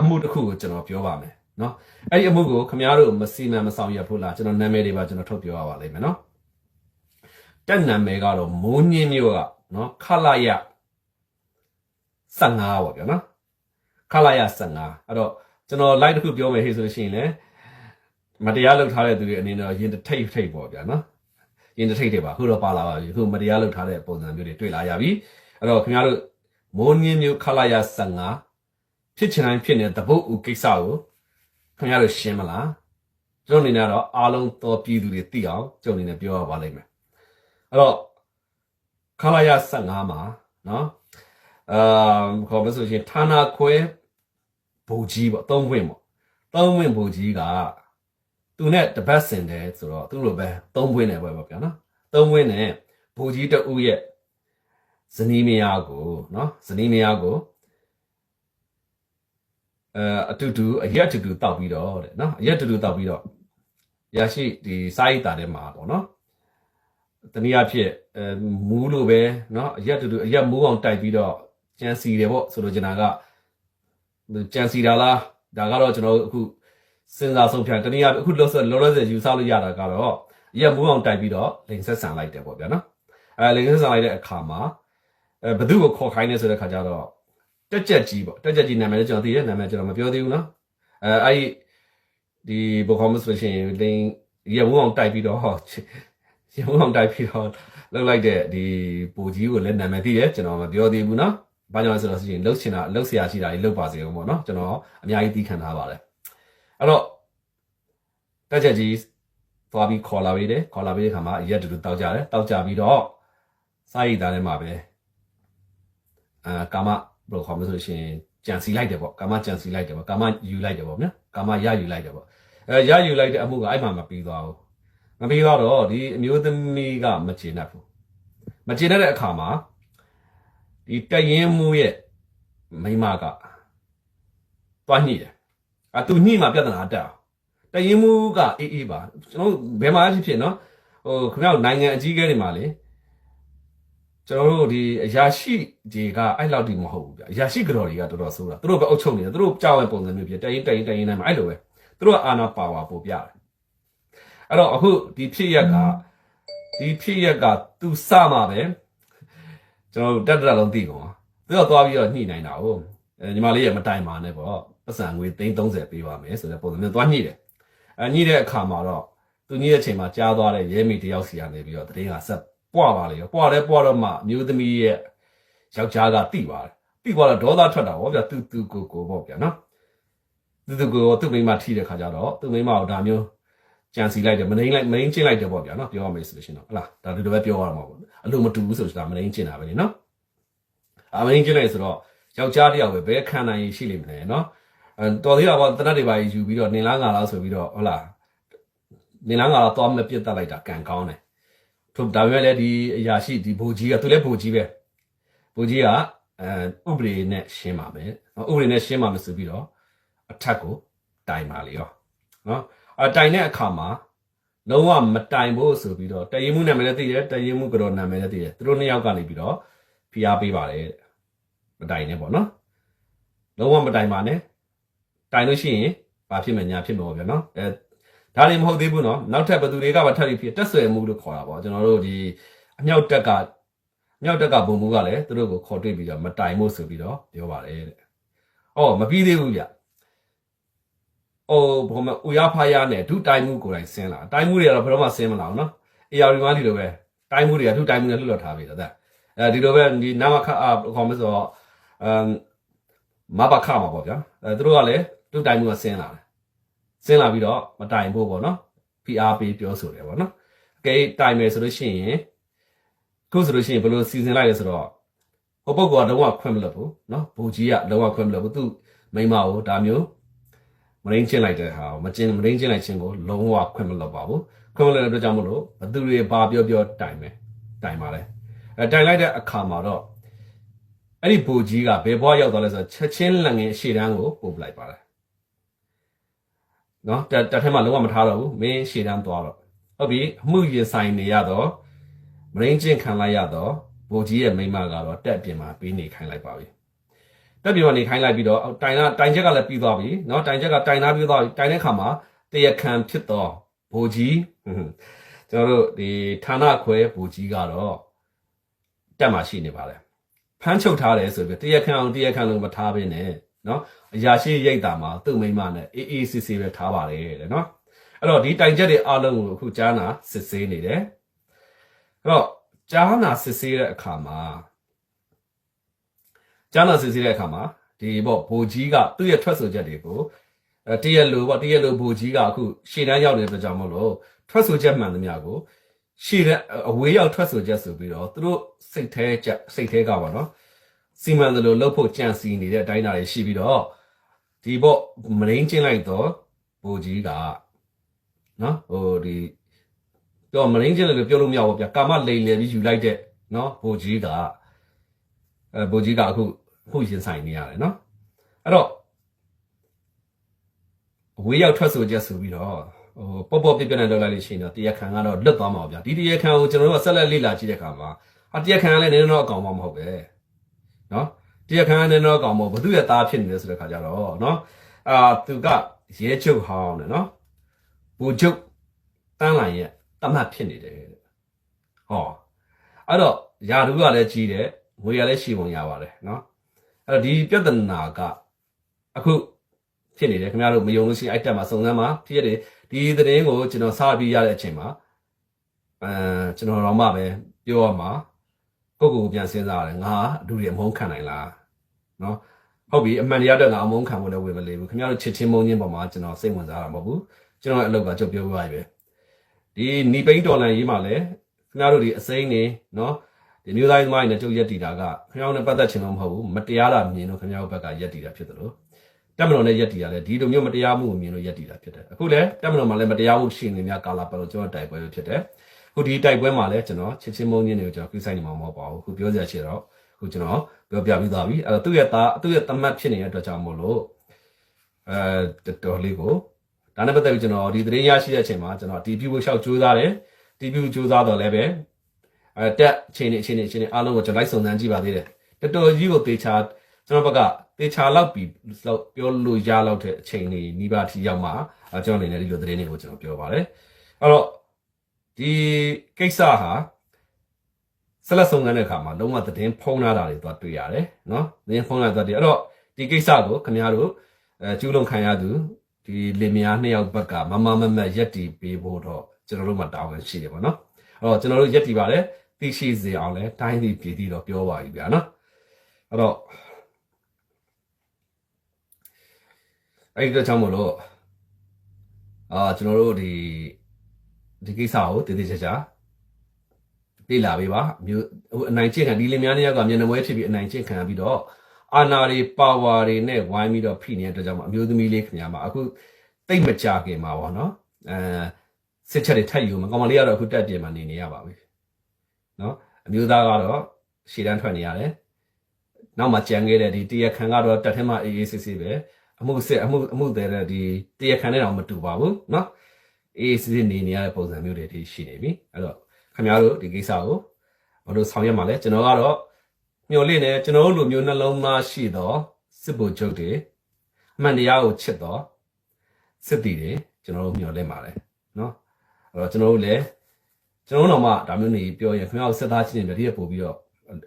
အမှုတစ်ခုကိုကျွန်တော်ပြောပါမယ်နော်အဲ့ဒီအမှုကိုခင်ဗျားတို့မစီမံမဆောင်ရဖို့လားကျွန်တော်နာမည်တွေပါကျွန်တော်ထုတ်ပြောရပါလိမ့်မယ်နော်တက်နာမည်ကတော့မိုးညင်းမျိုးကနော်ခလာရ15ပေါ့ဗျာနော်ခလာရ15အဲ့တော့ကျွန်တော် live တစ်ခုပြောမယ်ဟေ့ဆိုရှင်လေမတရားလုပ်ထားတဲ့သူတွေအနေနဲ့ရင်တထိတ်ထိတ်ပေါ့ဗျာနော်ရင်တထိတ်တွေပါခုတော့ပါလာပါပြီခုမတရားလုပ်ထားတဲ့ပုံစံမျိုးတွေတွေ့လာရပြီအဲ့တော့ခင်ဗျားတို့မိုးညင်းမျိုးခလာရ15 ဖြစ်ချင်တိုင်းဖြစ်နေတဲ့တပုတ်ဦးကိစ္စကိုခင်ဗျားတို့ရှင်းမလားကျွန်တော်အနေနဲ့တော့အားလုံးသောပြည်သူတွေသိအောင်ကျွန်တော်အနေနဲ့ပြောရပါလိမ့်မယ်အဲ့တော့ခလာရ15မှာနော်အာခေါ်မဆိုရှင်ဌာနခွဲဘူကြီးပေါ့သုံးခွင့်ပေါ့သုံးခွင့်ဘူကြီးကသူနဲ့တပတ်စင်တယ်ဆိုတော့သူ့လိုပဲသုံးခွင့်နဲ့ပဲပေါ့ဗျာနော်သုံးခွင့်နဲ့ဘူကြီးတဦးရဲ့ဇနီးမယားကိုနော်ဇနီးမယားကို အဲအတူတူအရက်အတူတူတောက်ပြီးတော့တဲ့နော်အရက်အတူတူတောက်ပြီးတော့ရရှိဒီစာရိတ်တာထဲမှာပေါ့နော်တနည်းအားဖြင့်အဲမူးလို့ပဲเนาะအရက်တူတူအရက်မူးအောင်တိုက်ပြီးတော့ကြံစီတယ်ပေါ့ဆိုလိုချင်တာကကြံစီတာလားဒါကတော့ကျွန်တော်တို့အခုစဉ်းစားဆုံးဖြတ်တနည်းအားဖြင့်အခုလောလောလောလောဆယ်ယူဆလို့ရတာကတော့အရက်မူးအောင်တိုက်ပြီးတော့လိန်ဆက်ဆန်လိုက်တယ်ပေါ့ဗျာနော်အဲလိန်ဆက်ဆန်လိုက်တဲ့အခါမှာအဲဘသူ့ကိုခေါ်ခိုင်းနေဆိုတဲ့ခါကျတော့ တက်ကြက်ကြီးပေါ့တက်ကြက်ကြီးနာမည်လည်းကျွန်တော်သိတယ်နာမည်ကျွန်တော်မပြောသေးဘူးနော်အဲအဲ့ဒီဘောကောမဆိုရှင်လင်းရဝုံအောင်တိုက်ပြီးတော့ရဝုံအောင်တိုက်ပြီးတော့လောက်လိုက်တဲ့ဒီပိုကြီးကိုလည်းနာမည်သိတယ်ကျွန်တော်မပြောသေးဘူးနော်ဘာကြောင့်လဲဆိုတော့ဆိုရှင်လှုပ်ချင်တာလှုပ်ဆရာရှိတာကြီးလှုပ်ပါစေအောင်ပေါ့နော်ကျွန်တော်အများကြီးသိခံထားပါတယ်အဲ့တော့တက်ချက်ကြီးသွားပြီးခေါ်လာပေးတယ်ခေါ်လာပေးတဲ့ခါမှာရက်တူတူတောက်ကြတယ်တောက်ကြပြီးတော့စာရိတ်သားထဲမှာပဲအာကာမ ဘယ်လိုခေါ်မလဲဆိုလို့ရှိရင်ကြံစီလိုက်တယ်ပေါ့ကာမကြံစီလိုက်တယ်ပေါ့ကာမယူလိုက်တယ်ပေါ့ဗျာကာမရယူလိုက်တယ်ပေါ့အဲရယူလိုက်တဲ့အမှုကအဲ့မှာမပြီးသွားဘူးမပြီးတော့ဒီအမျိုးသမီးကမကျေနပ်ဘူးမကျေနပ်တဲ့အခါမှာဒီတရင်မှုရဲ့မိန်းမကတွားညှိတယ်အတူညှိမှပြဿနာတက်အောင်တရင်မှုကအေးအေးပါကျွန်တော်ဘယ်မှာဖြစ်ဖြစ်နော်ဟိုခင်ဗျားနိုင်ငံအကြီးအကဲတွေမှာလေ ကျွန်တော်တို့ဒီအရာရှိတွေကအဲ့လောက်တိမဟုတ်ဘူးဗျအရာရှိကြော်တွေကတော်တော်ဆိုးတာသူတို့ပဲအုပ်ချုပ်နေတယ်သူတို့ကြောက်တဲ့ပုံစံမျိုးဖြစ်တရင်တရင်တရင်တိုင်းမှာအဲ့လိုပဲသူတို့ကအာနာပါဝါပို့ပြတယ်အဲ့တော့အခုဒီဖြစ်ရက်ကဒီဖြစ်ရက်ကသူစမှာပဲကျွန်တော်တို့တက်တက်လုံးသိကုန်သူတော့သွားပြီးတော့ညှိနိုင်တာဟုတ်အဲညီမလေးရမတိုင်ပါနဲ့ပေါ့ပတ်စံငွေ330ပေးပါမယ်ဆိုတဲ့ပုံစံမျိုးသွားညှိတယ်အဲညှိတဲ့အခါမှာတော့သူညှိတဲ့အချိန်မှာကြားသွားတဲ့ရဲမိတယောက်စီကနေပြီးတော့တရင်ကဆက် ပွားပါလေပွားတယ်ပွားတော့မှအမျိုးသမီးရဲ့ယောက်ျားကတိပါတယ်တိသွားတော့ဒေါသထွက်တာဗောဗျာသူသူကိုကိုဗောဗျာနော်သူသူကိုသူ့မိန်းမထိတဲ့ခါကျတော့သူ့မိန်းမကိုဒါမျိုးကြံစီလိုက်တယ်မနှိမ့်လိုက်မနှိမ့်ချင်းလိုက်တယ်ပေါ့ဗျာနော်ပြောရမယ်ဆိုလို့ရှိရင်တော့ဟလားဒါဒီလိုပဲပြောရမှာပေါ့အလိုမတူဘူးဆိုတော့မနှိမ့်ချင်းတာပဲလေနော်အမနှိမ့်ချင်းလိုက်ဆိုတော့ယောက်ျားတယောက်ပဲဘယ်ခံနိုင်ရှိလိမ့်မလဲနော်အဲတော်သေးတာပေါ့တနတ်တွေပါယူပြီးတော့နင်လားငါလားဆိုပြီးတော့ဟုတ်လားနင်လားငါလားသွားမပြစ်တက်လိုက်တာကံကောင်းတယ် ထို့ဒါပေမဲ့လည်းဒီအရာရှိဒီဘူကြီးကသူလည်းဘူကြီးပဲဘူကြီးကအဲဥပဒေနဲ့ရှင်းပါမယ်နော်ဥပဒေနဲ့ရှင်းပါမယ်ဆိုပြီးတော့အထက်ကိုတိုင်ပါလေရောနော်အတိုင်တဲ့အခါမှာလုံးဝမတိုင်ဖို့ဆိုပြီးတော့တရင်မှုနာမည်လည်းသိတယ်တရင်မှုကတော့နာမည်လည်းသိတယ်သူတို့နှစ်ယောက်ကနေပြီးတော့ဖိအားပေးပါတယ်မတိုင်နဲ့ပေါ့နော်လုံးဝမတိုင်ပါနဲ့တိုင်လို့ရှိရင်ဘာဖြစ်မယ်ညာဖြစ်မှာပေါ့ဗျာနော်အဲ ဒါလည်းမဟုတ်သေးဘူးနော်နောက်ထပ်ဘသူတွေကပါထပ်ပြီးဖြစ်တက်ဆွဲမှုလို့ခေါ်တာပေါ့ကျွန်တော်တို့ဒီအမြောက်တက်ကမြောက်တက်ကဘုံမှုကလည်းသူတို့ကိုခေါ်တွေ့ပြီးတော့မတိုင်ဖို့ဆိုပြီးတော့ပြောပါတယ်တဲ့။အော်မပြီးသေးဘူးဗျ။အိုးဘုံမဥရဖားရနဲ့ဒုတိုင်မှုကိုယ်တိုင်ဆင်းလာ။တိုင်မှုတွေကတော့ဘယ်တော့မှဆင်းမလာဘူးနော်။အေယာရီမန်းဒီလိုပဲတိုင်မှုတွေကဒုတိုင်မှုနဲ့လွတ်လွတ်ထားပြီတဲ့။အဲဒီလိုပဲဒီနာမခအခေါ်မဆိုတော့အမ်မဘခမှာပေါ့ဗျာ။အဲသူတို့ကလည်းဒုတိုင်မှုကဆင်းလာတယ်။ ဆင်းလာပြီးတော့မတိုင်ဖို့ပေါ့နော်။ PR ပေးပြောဆိုတယ်ပေါ့နော်။အကဲတိုင်မယ်ဆိုလို့ရှိရင်ခုဆိုလို့ရှိရင်ဘယ်လိုစီစဉ်လိုက်လဲဆိုတော့ဟိုပုဂ္ဂိုလ်ကလုံးဝခွင့်မလွတ်ဘူးနော်ဘူကြီးကလုံးဝခွင့်မလွတ်ဘူးသူမိမကိုဒါမျိုးမရင်းချင်းလိုက်တဲ့ဟာကိုမကျင်းမရင်းချင်းလိုက်ခြင်းကိုလုံးဝခွင့်မလွတ်ပါဘူးခွင့်မလွတ်တဲ့အတွက်ကြောင့်မလို့ဘသူတွေဘာပြောပြောတိုင်မယ်တိုင်ပါလေအဲတိုင်လိုက်တဲ့အခါမှာတော့အဲ့ဒီဘူကြီးကဘယ်ဘွားရောက်သွားလဲဆိုတော့ချက်ချင်းလငင်ရှေ့တန်းကိုပို့ပလိုက်ပါတယ် နော်တက်ထဲမှာလုံးဝမထားတော့ဘူးမင်းရှေ့တန်းသွားတော့ဟုတ်ပြီအမှုရင်ဆိုင်နေရတော့မရင်းချင်းခံလိုက်ရတော့ဗိုလ်ကြီးရဲ့မိမကတော့တက်ပြင်မှာပြီးနေခိုင်းလိုက်ပါပြီတက်ပြင်မှာနေခိုင်းလိုက်ပြီးတော့တိုင်ကတိုင်ချက်ကလည်းပြီးသွားပြီနော်တိုင်ချက်ကတိုင်သားပြီးသွားပြီတိုင်တဲ့ခါမှာတရားခံဖြစ်တော့ဗိုလ်ကြီးကျွန်တော်တို့ဒီဌာနခွဲဗိုလ်ကြီးကတော့တက်မှာရှိနေပါလေဖမ်းချုပ်ထားတယ်ဆိုပြီးတရားခံအောင်တရားခံလို့မထားဘဲနဲ့ เนาะအရာရှိရိတ်တာမှာသူ့မိမနဲ့အေးအေးဆေးဆေးပဲထားပါတယ်တဲ့เนาะအဲ့တော့ဒီတိုင်ချက်တွေအားလုံးကိုအခုကြားနာစစ်ဆေးနေတယ်အဲ့တော့ကြားနာစစ်ဆေးတဲ့အခါမှာ ကျမ်းစာစစ်ဆေးတဲ့အခါမှာဒီပေါ့ဘိုလ်ကြီးကသူ့ရဲ့ထွက်ဆိုချက်တွေကိုအဲတရက်လိုပေါ့တရက်လိုဘိုလ်ကြီးကအခုရှေ့တန်းရောက်နေတဲ့အတွက်ကြောင့်မလို့ထွက်ဆိုချက်မှန်သမျှကိုရှေ့တဲ့အဝေးရောက်ထွက်ဆိုချက်ဆိုပြီးတော့သူတို့စိတ်แท้ချက်စိတ်แท้ကပါနော် စီမံတယ်လို့လှုပ်ဖို့ကြံစီနေတဲ့အတိုင်းအတာတွေရှိပြီးတော့ဒီပေါ့မရင်းချင်းလိုက်တော့ဘိုလ်ကြီးကနော်ဟိုဒီပြောမရင်းချင်းလည်းပြောလို့မရဘူးဗျာကာမလိန်လေပြီးယူလိုက်တဲ့နော်ဘိုလ်ကြီးကအဲဘိုလ်ကြီးကအခုခုရင်ဆိုင်နေရတယ်နော်အဲ့တော့အဝေးရောက်ထွက်ဆိုချက်ဆိုပြီးတော့ဟိုပေါ့ပေါ့ပြပြနဲ့လောက်လိုက်လို့ရှိရင်တော့တရားခံကတော့လွတ်သွားမှာပါဗျာဒီတရားခံကိုကျွန်တော်တို့ကဆက်လက်လေ့လာကြည့်တဲ့အခါမှာဟာတရားခံကလည်းနည်းနည်းတော့အကောင်မှမဟုတ်ပဲ နော်တရားခံကနည်းနည်းတော့အကောင်မဟုတ်ဘသူရဲ့သားဖြစ်နေလဲဆိုတဲ့ခါကျတော့နော်အာသူကရဲချုပ်ဟောင်းတယ်နော်ဘူချုပ်တန်းလိုင်ရဲ့တမတ်ဖြစ်နေတယ်တဲ့ဟောအဲ့တော့ယာဒူးကလည်းကြီးတယ်ငွေရလည်းရှိပုံရပါတယ်နော်အဲ့တော့ဒီပြဿနာကအခုဖြစ်နေတယ်ခင်ဗျားတို့မယုံလို့ရှိရင်အဲ့တက်မှာစုံစမ်းမှာဖြစ်ရတယ်ဒီသတင်းကိုကျွန်တော်စပြီးရတဲ့အချိန်မှာအဲကျွန်တော်တော့မှပဲပြောရမှာ ကိုယ့်ကိုယ်ကိုပြန်စဉ်းစားရတယ်ငါလူတွေအမုန်းခံနိုင်လားနော်ဟုတ်ပြီအမှန်တရားတော့ငါအမုန်းခံဖို့လည်းဝင်မလေးဘူးခင်ဗျားတို့ချစ်ချင်းမုန်းချင်းပေါ်မှာကျွန်တော်စိတ်ဝင်စားတာမဟုတ်ဘူးကျွန်တော်ရဲ့အလုပ်ကကြုတ်ပြောပြရပဲဒီနီပိန်းတော်လန်ရေးမှာလည်းခင်ဗျားတို့ဒီအစိမ်းနေနော်ဒီမျိုးသားသမားတွေနဲ့ကြုတ်ရက်တီတာကခင်ဗျားတို့နဲ့ပတ်သက်ချင်လို့မဟုတ်ဘူးမတရားတာမြင်လို့ခင်ဗျားတို့ဘက်ကရက်တီတာဖြစ်တယ်လို့တက်မတော်နဲ့ရက်တီတာလည်းဒီလိုမျိုးမတရားမှုကိုမြင်လို့ရက်တီတာဖြစ်တယ်အခုလည်းတက်မတော်မှာလည်းမတရားမှုရှိနေများကာလာပတ်လို့ကျွန်တော်တိုက်ပွဲပဲဖြစ်တယ်အ ခုဒီတိုက်ပွဲမှာလည်းကျွန်တော်ချစ်ချင်းမုန်းချင်းတွေကိုကျွန်တော်ကိစ္စနေမှာမဟုတ်ပါဘူးအခုပြောစရာရှိတော့အခုကျွန်တော်ပြောပြပြီးသွားပြီအဲ့တော့သူ့ရဲ့သားသူ့ရဲ့တမတ်ဖြစ်နေတဲ့အတွက်ကြောင့်မို့လို့အဲတော်တော်လေးကိုဒါနဲ့ပတ်သက်ပြီးကျွန်တော်ဒီသတင်းရရှိတဲ့အချိန်မှာကျွန်တော်တီးပြဖို့ရှောက်ကြိုးစားတယ်တီးပြကြိုးစားတော့လည်းပဲအဲတက်အချိန်နေအချိန်နေအချိန်နေအားလုံးကိုကျွန်တော်လိုက်စုံစမ်းကြည့်ပါသေးတယ်တော်တော်ကြီးကိုသေချာကျွန်တော်ဘက်ကသေချာလောက်ပြီးလောက်ပြောလို့ရလောက်တဲ့အချိန်လေးနီးပါးထိရောက်မှအဲကျွန်တော်အနေနဲ့ဒီလိုသတင်းတွေကိုကျွန်တော်ပြောပါတယ်အဲ့တော့ ဒီကိစ္စဟာဆက်လက်စုံစမ်းတဲ့အခါမှာလုံးဝသတင်းဖုံးလာတာတွေသွားတွေ့ရတယ်နော်သတင်းဖုံးလာသွားတယ်အဲ့တော့ဒီကိစ္စကိုခင်ဗျားတို့အဲကျူးလွန်ခံရသူဒီလင်မယားနှစ်ယောက်ဘက်ကမမမမရက်တီပေးဖို့တော့ကျွန်တော်တို့မှာတာဝန်ရှိတယ်ပေါ့နော်အဲ့တော့ကျွန်တော်တို့ရက်တီပါတယ်သိရှိစေအောင်လဲတိုင်းစီပြည်တီတော့ပြောပါပြီဗျာနော်အဲ့တော့အဲ့ဒီတော့ကြောင့်မလို့အာကျွန်တော်တို့ဒီ ဒီကိစ္စကိုတည်တည်ချာချာပြေးလာပေးပါမျိုးဟိုအနိုင်ကျင့်ခံဒီလင်များနေရောက်ကမျက်နှာမွဲဖြစ်ပြီးအနိုင်ကျင့်ခံပြီးတော့အာနာတွေပါဝါတွေနဲ့ဝိုင်းပြီးတော့ဖိနေတဲ့အတွက်ကြောင့်မအမျိုးသမီးလေးခင်ဗျာမှာအခုတိတ်မကြခင်မှာပေါ့နော်အဲစစ်ချက်တွေထပ်ယူမှာကောင်မလေးကတော့အခုတက်ပြင်မှာနေနေရပါပြီနော်အမျိုးသားကတော့ရှည်တန်းထွက်နေရတယ်နောက်မှကြံခဲ့တဲ့ဒီတရခန်ကတော့တက်ထဲမှာအေးအေးဆေးဆေးပဲအမှုစစ်အမှုအမှုတဲ့ဒီတရခန်နဲ့တော့မတူပါဘူးနော် အေးအေးဆေးဆေးနေနေရတဲ့ပုံစံမျိုးတွေဒီရှိနေပြီအဲ့တော့ခင်ဗျားတို့ဒီကိစ္စကိုဘာလို့ဆောင်ရွက်မှာလဲကျွန်တော်ကတော့မျှော်လင့်နေကျွန်တော်တို့လူမျိုးနှလုံးသားရှိတော့စစ်ဗိုလ်ချုပ်တွေအမှန်တရားကိုချစ်တော့စစ်တီတွေကျွန်တော်တို့မျှော်လင့်ပါတယ်နော်အဲ့တော့ကျွန်တော်တို့လည်းကျွန်တော်တို့တော့မှဒါမျိုးနေပြောရင်ခင်ဗျားတို့စက်သားချင်းတွေတည်းပို့ပြီးတော့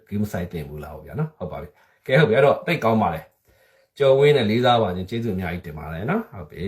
ဂိမ်းဆိုင်တင်ဘူးလားဟုတ်ဗျာနော်ဟုတ်ပါပြီကဲဟုတ်ပြီအဲ့တော့တိတ်ကောင်းပါလေကြော်ဝင်းနဲ့လေးစားပါခြင်းကျေးဇူးအများကြီးတင်ပါတယ်နော်ဟုတ်ပြီ